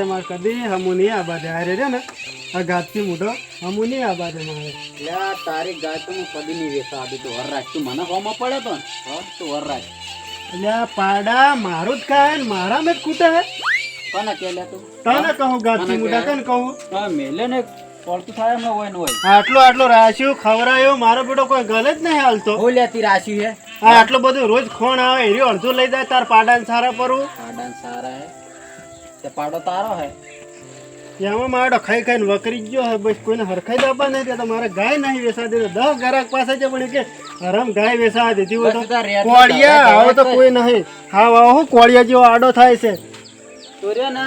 તે મારે કદી હમું નહીં આબા દે હારે રે ને આ ગાતથી મોઢો હમું નહીં આબા દે મારે. એટલે આ તારી ગાય તો હું કદી નહીં વેચવા આદું તું વર રાખ. તું મને હોમાં પડે તો ને? તું વર રાખ. એટલે આ પાડા મારું જ ખાય ને મારા મેં જ કૂટે હે. કોને કે લે તું? તને કહું ગાતથી મોઢા કને કહું. હા મેલે ને પડતું થાય એમને હોય ને હોય. આટલો આટલો રાશ્યું ખવરાયો મારો બેટો કોઈ ગલે જ નહીં હાલતો. હું લેતી રાશી હે? આ આટલું બધું રોજ ખોણ આવે એરી અડધું લઈ જાય તાર પાડાને સારા પરવું પાડાન સારા હે. તે પાડો તારો હે. એમાં મારો ખાઈ ખાઈને વકરી ગયો હવે બસ કોઈને હરખાઈ દાબા નહીં દેતા મારે ગાય નહીં વેસા દે દસ ગ્રાહક પાસે છે પણ કે હરામ ગાય વેસા દીધી. હોય તો કોળિયા આવો તો કોઈ નહીં. હા વાહ હું કોળિયા જેવો આડો થાય છે. તું રે ને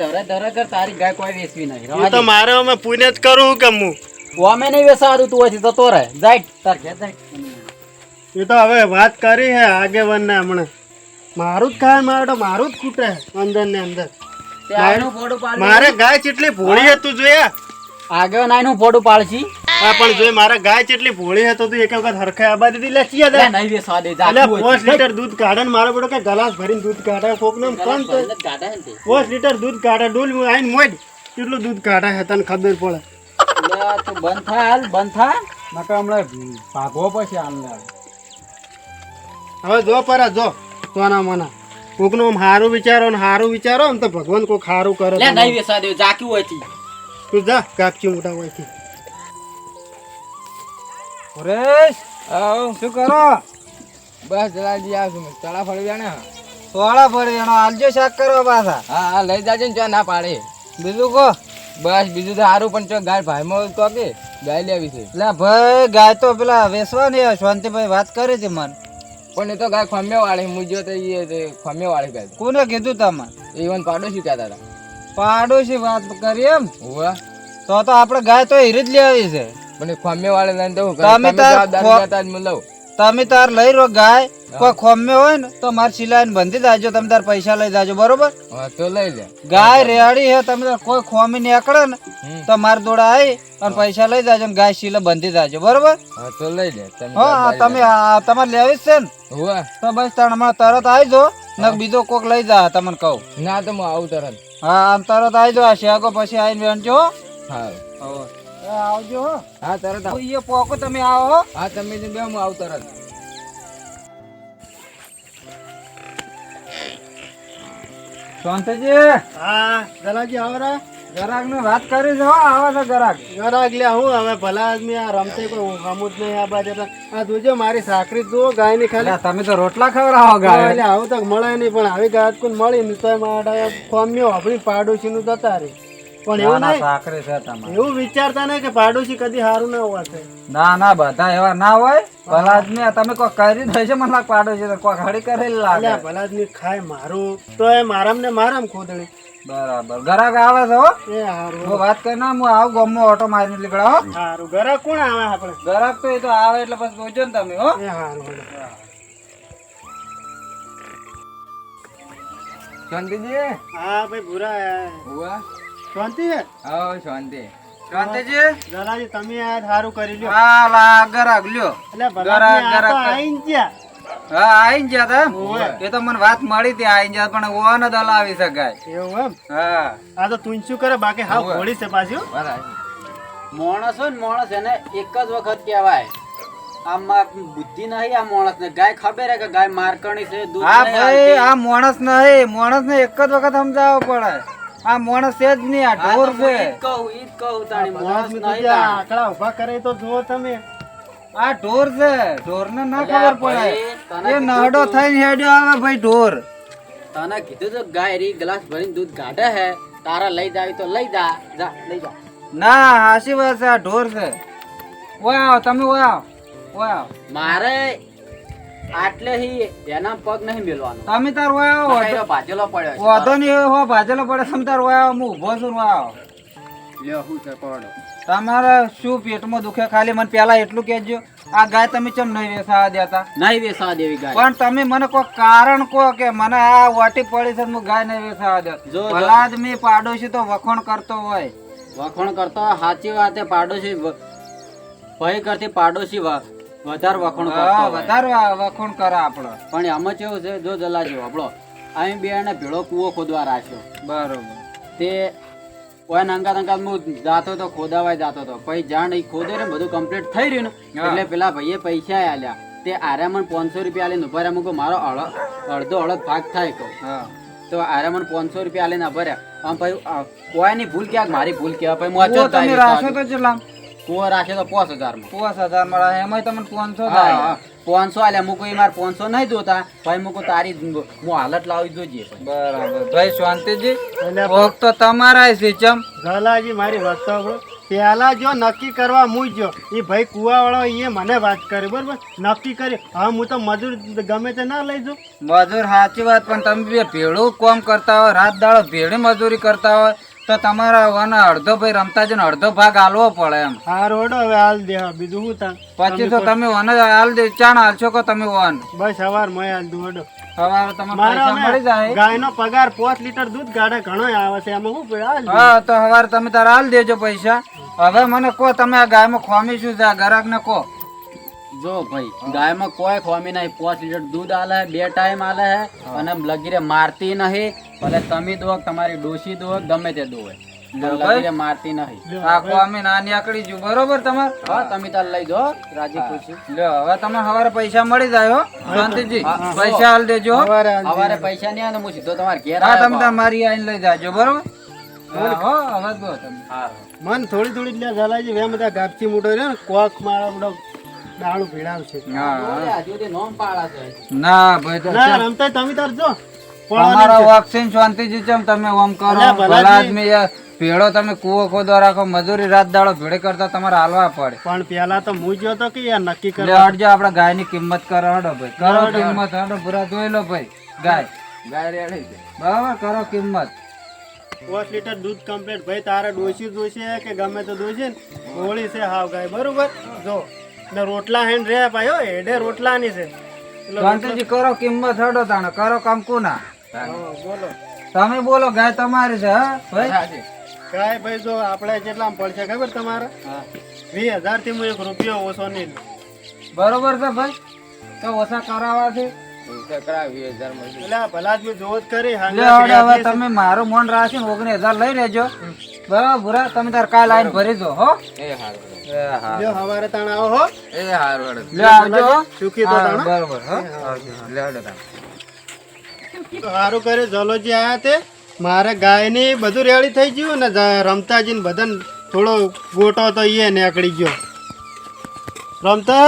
ધરે ધરે કર તારી ગાય કોઈ વેસવી નહીં. તો મારે અમે પુણ્ય જ કરું કે હું? ઓમે નહીં આદું તું હોય જતો રહે. જાય તાર ઘેર જાય. એ તો હવે વાત કરી હે આગેવાન ને હમણાં. મારું જ ખાય મારો મારું જ ખૂટે અંદર ને અંદર. મારે ગાય ચેટલી ભોળી હતું જોયા આગળ નાઈનું પોડું પાડશી. હા પણ જોઈ મારા ગાય ચેટલી ભોળી હતો તું એક વખત હરખે આબા દીધી. લેતી દે. નહીં વેચવા દે એટલે જાતું હોય લીટર દૂધ કાઢે ને મારો બડો કે ગલાસ ભરીને દૂધ કાઢે કોક ને કોણ તો ગાડા હે ને લીટર દૂધ કાઢે ડોલ આઈને મોડ કેટલું દૂધ કાઢે હે તને ખબર પડે. લે તો બંધ થા હાલ બંધ થા. નકર હમણાં ભાગવો પછી હાલ હવે જો પરા જો તોના મના. કોકનું હારું વિચારો ને હારું વિચારો ને તો ભગવાન કોક હારું કરે લે નહીં દે થી તું. જા કાપચી મોટા હોયથી આવ શું કરો? બસ જલાજી આવ છું. તળા ફળી જાણે? તળા ફળી એનો આલજો શાક કરો પાછા. હા હા લઈ જાજે ને ચો ના પાડે. બીજું કહો બસ બીજું તો સારું પણ ચો ગાય ભાઈમાં તો કે? ગાય લેવી છે. એટલે ભાઈ ગાય તો પેલા વેસવાની શાંતિભાઈ વાત કરી હતી મન. પણ એ તો ગાય ખમે વાળી મુજો તો એ ખમે વાળી ગાય કોને કીધું તમે? ઈવન પાડોશી કહેતા હતા. પાડોશી વાત કરી એમ? તો તો આપણે ગાય તો હીરી જ લેવી છે. પણ ખમે વાળી લઈને તો તમે તાર તમે તાર લઈ રહ્યો ગાય કોઈ ખોમ્યો હોય ને તો મારે સિલાઈને બંધી જાજો તમે તાર પૈસા લઈ જાજો બરોબર? તો લઈ લે. ગાય રેડી હે તમે કોઈ ખોમી નીકળે ને તો માર દોડા આવી અને પૈસા લઈ જાજો ને ગાય સિલે બંધી જાજો બરોબર? તો લઈ લે હા તમે તમારે લેવી જ છે ને? તો બસ તણ હમણાં તરત આવી જો ને બીજો કોક લઈ જા તમને કહું. ના તો હું આવું તરત. હા આમ તરત આવી જો આ શેગો પછી આવીને વેણજો હા. આવજો હો. હા તરત આવો. પોકો તમે આવો હો. હા તમે બે હું આવું તરત. શાંતિજી. હા દલાજી આવરા ગરાગ ને વાત કરી છે આવે છે ગરાક ગરાગ લે હું હવે ભલા આદમી આ રમતે કોઈ હમું જ નહીં આ બાજુ તો. આ જોજો મારી સાકરી જુઓ ગાયની ખાલી તમે તો રોટલા ખવડાવો એટલે આવું તો મળે નહીં પણ આવી ગાય કોઈ મળી? ને તો મારા ફોમ્યો આપણી પાડોશી નું જતા રહી પણ એવું ના સાકરે છે તમારે. એવું વિચારતા નહીં કે પાડોશી કદી સારું ના હોવા છે. ના ના બધા એવા ના હોય. ભલાજ ને તમે કોઈ કરી દે છે મને પાડોશી કોઈ ખાડી કરેલી લાગે. ભલાજની ખાય મારું તો એ મારામ ને મારામ ખોદણી બરાબર. ગરાક આવે છે હો. એ હારું. હું વાત કરી ના હું આવું ગમો ઓટો મારી નીકળ્યો હો. સારું ગરાક કોણ આવે આપણે? ગરાક તો એ તો આવે એટલે પછી જોજો ને તમે હો. શાંતિજી હા. ભાઈ ભૂરા હુઆ શાંતિ છે હા શાંતિ. શાંતિજી? દલાજી તમે આ સારું કરી લ્યો. હા લા ગરાક લ્યો. એટલે ભલા ગરાક, આદમી આ તો ગરાક. આઈને ગયા. હા આઈને ગયા તા એ તો મને વાત મળી હતી આઈને ગયા પણ ઓન શકાય. એવું એમ? હા. આ તો તું શું કરે? બાકી હા. હોળી છે પાછું માણસ હોય ને માણસ એને એક જ વખત કહેવાય. આમાં બુદ્ધિ નહીં આ માણસ ને ગાય ખબર કે ગાય મારકણી છે દૂધ હા ભાઈ આ માણસ નહીં માણસ ને એક જ વખત સમજાવવો પડે. આ માણસ છે જ નહીં આ ઢોર છે. આકડા કહું ઈ કહું તાણી માણસ નહીં જે આ તાણી. આંકડા ઊભા કરે તો જુઓ તમે. આ ઢોર છે ઢોર ને ના ખબર પડે. તને એ કીધું નહડો થઈને હેડ્યો આવે ભાઈ ઢોર. તને કીધું તો ગાય રી ગ્લાસ ભરીને દૂધ કાઢે હે તારા લઈ જાવી તો લઈ જા જા લઈ જા. ના હાસી વાત છે આ ઢોર છે. ઓય આવ તમે ઓય આવ ઓય આવ. મારે આટલે હી એના પગ નહીં મેલવાનો. તમે તાર ઓય ભાજેલો પડ્યો છે. નહીં હો ભાજેલો પડે તમે તાર ઓય હું ઊભો છું ને લ્યો, હું. છે પડો. તમારે શું પેટમાં દુખે ખાલી? મને પેલા એટલું કહેજો આ ગાય તમે ચમ નહીં વેસાવા દેતા? નહીં વેસવા દેવી ગાય. પણ તમે મને કોઈ કારણ કહો કે મને આ વાટી પડી છે હું ગાય નહીં વેસાવા દે જો, જો. ભલા આદમી પાડોશી તો વખોણ કરતો હોય. વખોણ કરતો સાચી વાત પાડોશી ભય કરતી પાડોશી વ- વધારે વખોણ કરતો હોય. વધારે વખોણ કરે આપડે. પણ આમાં કેવું છે જો જલાજી આપણો અહીં બે એને ભેળો કૂવો ખોદવા રાખ્યો. બરોબર. તે કોઈ અંગાત અંગાત હું જાતો તો ખોદાવાય જાતો તો. પછી જાણ ઈ ખોદે ને બધું કમ્પ્લીટ થઈ રહ્યું ને હા. એટલે પેલા ભાઈએ પૈસા આલ્યા. તે આરે મને પાંચસો રૂપિયા આલીને ઊભા રહ્યા. મૂકો મારો અડધ અડધો અડધ ભાગ થાય કહું. હા. તો આરે મને પાંચસો રૂપિયા આલીને ઊભા રહ્યા. આમ પછી કોઈની ભૂલ ક્યાંક મારી ભૂલ કહેવાય. પછી હું કૂવો તમે રાખશો તો કેટલા કુવો રાખે તો પાંચ હજારમાં. પાંચ હજાર મળે. એમાં તમને પાંચસો થાય. હા. પાંચસો આલ્યા મૂકો એ મારે પાંચસો નહીં જોતા. ભાઈ મૂકો તારી હું હાલત લાવી જોજે. બરાબર. ભાઈ શાંતિજી એટલે ભોગ તો તમારા છે ચમ. ઝાલાજી મારી વાત સાંભળો. પહેલા જો નક્કી કરવા હું જો એ ભાઈ કુવાવાળો એ મને વાત કરી બરોબર? નક્કી કરી. હા હું તો મજૂર ગમે તે ના લઈ જાઉં. મજૂર સાચી વાત પણ તમે ભેળું કોમ કરતા હોય રાત દાડો ભેળી મજૂરી કરતા હોય તો તમારા વન અડધો ભાઈ રમતા જઈને અડધો ભાગ આલવો પડે એમ. હા રોડો હવે હાલ દે બીજું શું તા પછી તો તમે વન હાલ દે ચાણ હાલશો કે તમે વન બસ સવાર મય હાલ દઉં ઓડો સવારે તમને પૈસા મળી જાય. ગાયનો પગાર 5 લીટર દૂધ ગાડે ઘણો આવે છે એમાં શું પડે હા તો સવારે તમે તારે હાલ દેજો પૈસા. હવે મને કહો તમે આ ગાયમાં ખોમી શું છે આ ગ્રાહકને કહો. જો ભાઈ ગાયમાં કોઈ ખોમી નહીં. પાંચ લીટર દૂધ આલે હે, બે ટાઈમ આલે હે અને લગીરે મારતી નહીં. ભલે તમે દો તમારી ડોસી દો ગમે તે દો લગીરે મારતી નહીં. આ ખોમી નાની આકડી જુ બરોબર તમારે? હા. તમે તાર લઈ દો રાજી ખુશી. લ્યો હવે તમે હવારે પૈસા મળી જાય હો. શાંતિજી પૈસા હાલ દેજો. હો. સવારે હાલ દે. અમારે પૈસા નહીં આવે ને હું સીધો તમારે ઘેર હા તમે તાર મારી આઈને લઈ જાજો બરોબર? હા, હવે દો તમે. હા મન થોડી થોડી વેમ બધા ગાપચી મોટો રહ્યો ને કોક મારા બધો ભીડાવશે ના ભાઈ તો ના રમતા તમે તાર તમારો વાક્સિન શાંતિજી ચમ તમે ઓમ કરો. ભલા આદમી ભેળો તમે કુવો ખોદો રાખો. મજૂરી રાત દાડો ભેળે કરતા તમારે હાલવા પડે. પણ પેલા તો હું જો તો કે યાર નક્કી કરે હટજો ગાયની કિંમત કરો હડો ભાઈ. કરો કિંમત હડો પૂરા જોઈ લો ભાઈ. ગાય. ગાય રેડી બરાબર કરો કિંમત. પાંચ લીટર દૂધ કમ્પ્લીટ ભાઈ તારે ડોસી જોઈશે કે ગમે તો જોશે ને? ગોળી છે હાવ ગાય. બરોબર? જો. ને રોટલા હેન રે ભાઈ હો એડે રોટલાની છે. ગાંધીજી કરો કિંમત હડો તાણે કરો કામ હા, બોલો. તમે બોલો ગાય તમારી છે હા ભાઈ? ગાય ભાઈ જો આપણે કેટલામાં પડશે ખબર તમારે. વીસ હજારથી હું એક રૂપિયો ઓછો નહીં બરોબર છે ભાઈ? તો ઓછા કરાવવા છે. તમે મારું મન રાખી ઓગણીસ હજાર લઈ લેજો. બરાબર ભૂરા તમે તાર કાલ આવીને ભરી દો હો. એ હા જો હવારે તાણ આવો હો. લે આવજો સુખી તો તાણ બરોબર હો. આવજો લે તાણ. સારું કરે જલોજી આયા તે. મારે ગાયની બધું રેડી થઈ ગયું ને રમતાજી ને બધાને થોડો ગોટો તો એ નીકળી ગયો. રમતા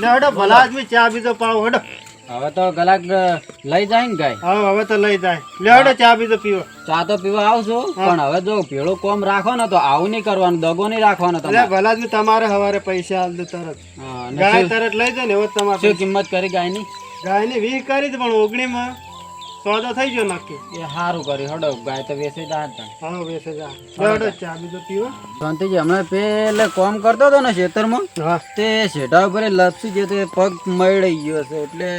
લે હડો ભલા આદમી ચા બીજો પાવ હડો. હવે તો કલાક લઈ જાય ને ગાય? હવે હવે તો લઈ જાય. લે હડો ચા બીજો પીવો. ચા તો પીવા આવશો પણ હવે જો ભેળો કોમ રાખો ને તો આવું નહીં કરવાનું દગો નહીં રાખવાનો એટલે તમારે. ભલા જ તમારે હવારે પૈસા આલ દે તરત. ગાય તરત લઈ જાય ને એવો તમારે શું કિંમત કરી ગાયની? ગાયની વીસ કરી હતી પણ ઓગણીમાં સોદો થઈ ગયો નક્કી એ સારું કર્યું. હડો ગાય તો વેસે જા હતા હા વેસે જા હડો ચા બીજો પીવો? શાંતિજી હમણાં પેલે કોમ કરતો હતો ને ખેતરમાં માં તે શેઢા ઉપર લપસી ગયો તે પગ મળી ગયો છે. એટલે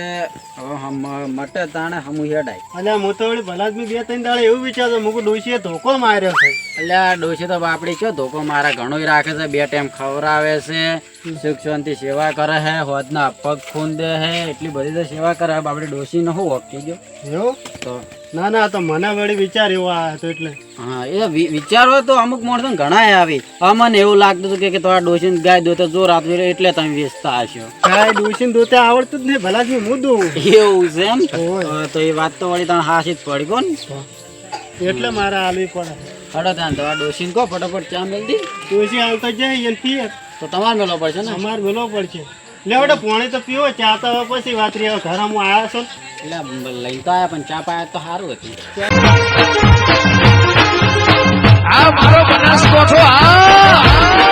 મટે તાણે હમું હેડાય. અને હું તો વળી ભલા બે ત્રણ દાડે એવું વિચારતો મૂકું ડોસીએ ધોકો માર્યો છે. એટલે આ ડોશી તો બાપડી કયો ધોકો મારા ઘણો રાખે છે. બે ટાઈમ ખવડાવે છે. સુખ શાંતિ સેવા કરે છે હોદના પગ ખૂન દે છે એટલી બધી તો સેવા કરે છે બાપડી ડોશી ન શું વખતી ગયો? એવું? તો ના ના તો મને વળી વિચાર એવો આવ્યો હતો એટલે. હા એ વિચારો તો અમુક માણસો ઘણા આવી. અમને એવું લાગતું હતું કે- તમારા ડોશી ગાય દો તો જોર આપતું એટલે તમે વેચતા હશો. ગાય ડોશીને દોતે આવડતું જ નહીં ભલા જ હું દઉં? એવું છે એમ. તો એ વાત તો વળી તમે હાસી જ પડી ગયો ને. એટલે મારે આલવી પડે. હડો ત્યાં તો આ ડોસીને કહો ફટાફટ ચા મેલ દી ડોસી આવતા જાય એનથી તો તમારે મેલો પડશે ને? અમારે મેલો પડશે. લે બેટા પાણી તો પીવો ચા તો પછી વાત રહી. ઘર હું આવ્યા છો. એટલે લઈ તો આવ્યા પણ ચા પાયા તો સારું હતું. આ મારો બનાસ કોઠો આ!